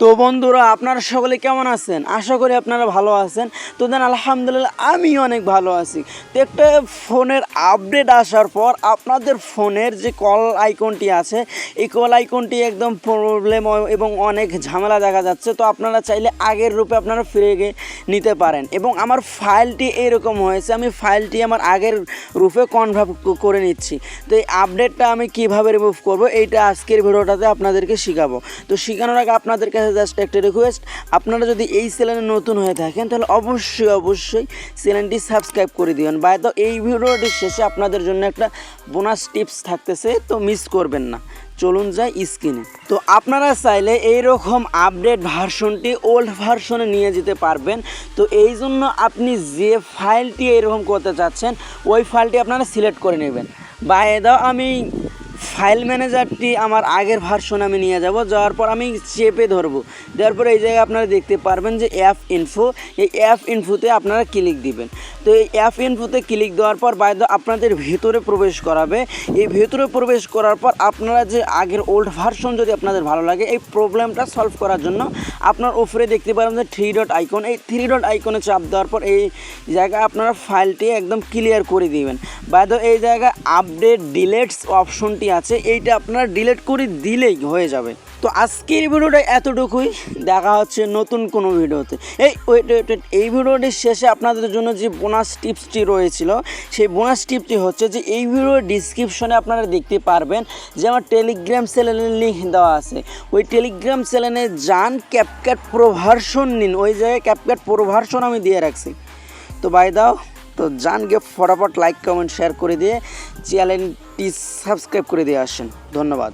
তো বন্ধুরা, আপনারা সকলে কেমন আছেন? আশা করি আপনারা ভালো আছেন। তো দেন, আলহামদুলিল্লাহ আমি অনেক ভালো আছি। তো একটা ফোনের আপডেট আসার পর আপনাদের ফোনের যে কল আইকনটি আছে, এই কল আইকনটি একদম প্রবলেম এবং অনেক ঝামেলা দেখা যাচ্ছে। তো আপনারা চাইলে আগের রূপে আপনারা ফিরে গিয়ে নিতে পারেন। এবং আমার ফাইলটি এরকম হয়েছে, আমি ফাইলটি আমার আগের রূপে কনভার্ট করে নিচ্ছি। তো এই আপডেটটা আমি কীভাবে রিমুভ করব, এইটা আজকের ভিডিওটাতে আপনাদেরকে শেখাবো। তো শেখানোর আগে আপনাদের কাছে জাস্ট একটা রিকোয়েস্ট আপনারা যদি এই চ্যানেলে নতুন হয়ে থাকেন, তাহলে অবশ্যই অবশ্যই চ্যানেলটি সাবস্ক্রাইব করে দিবেন। বাই তো এই ভিডিওটির শেষে আপনাদের জন্য একটা বোনাস টিপস থাকতেছে, তো মিস করবেন না। চলুন যাই স্ক্রিনে তো আপনারা চাইলে এই রকম আপডেট ভার্সনটি ওল্ড ভার্সনে নিয়ে যেতে পারবেন। তো এই জন্য আপনি যে ফাইলটি এরকম করতে চাচ্ছেন, ওই ফাইলটি আপনারা সিলেক্ট করে নেবেন। বাই দাও আমি ফাইল ম্যানেজারটি আমার আগের ভার্সন আমি নিয়ে যাব, যাওয়ার পর আমি চেপে ধরবো। দেওয়ার পর এই জায়গায় আপনারা দেখতে পারবেন যে অ্যাপ ইনফো এই অ্যাপ ইনফোতে আপনারা ক্লিক দিবেন। তো এই অ্যাপ ইনফোতে ক্লিক দেওয়ার পর বাইদ আপনাদের ভেতরে প্রবেশ করাবে। এই ভেতরে প্রবেশ করার পর আপনারা যে আগের ওল্ড ভার্সন যদি আপনাদের ভালো লাগে, এই প্রবলেমটা সলভ করার জন্য আপনার উপরে দেখতে পারবেন যে থ্রি ডট আইকন এই থ্রি ডট আইকনে চাপ দেওয়ার পর এই জায়গায় আপনারা ফাইলটি একদম ক্লিয়ার করে দিবেন। বাইদ এই জায়গায় আপডেট ডিলেটস অপশনটি আছে। এইটা আপনারা ডিলেট করে দিলেই হয়ে যাবে। তো আজকের ভিডিওটা এতটুকুই দেখা হচ্ছে নতুন কোনো ভিডিওতে। এই ওয়েট ওয়েট ওয়েট, এই ভিডিওটির শেষে আপনাদের জন্য যে বোনাস টিপসটি রয়েছিল সেই বোনাস টিপটি হচ্ছে যে এই ভিডিওর ডিসক্রিপশনে আপনারা দেখতে পারবেন যে আমার টেলিগ্রাম চ্যানেলের লিঙ্ক দেওয়া আছে। ওই টেলিগ্রাম চ্যানেলে যান ক্যাপক্যাট প্রোভার্সন নিন। ওই জায়গায় ক্যাপক্যাট প্রোভার্সন আমি দিয়ে রাখছি। তো বাই দাও তো গিয়ে ফটাফট লাইক কমেন্ট শেয়ার করে দিয়ে চ্যানেলটি সাবস্ক্রাইব করে দিয়ে আসেন। ধন্যবাদ।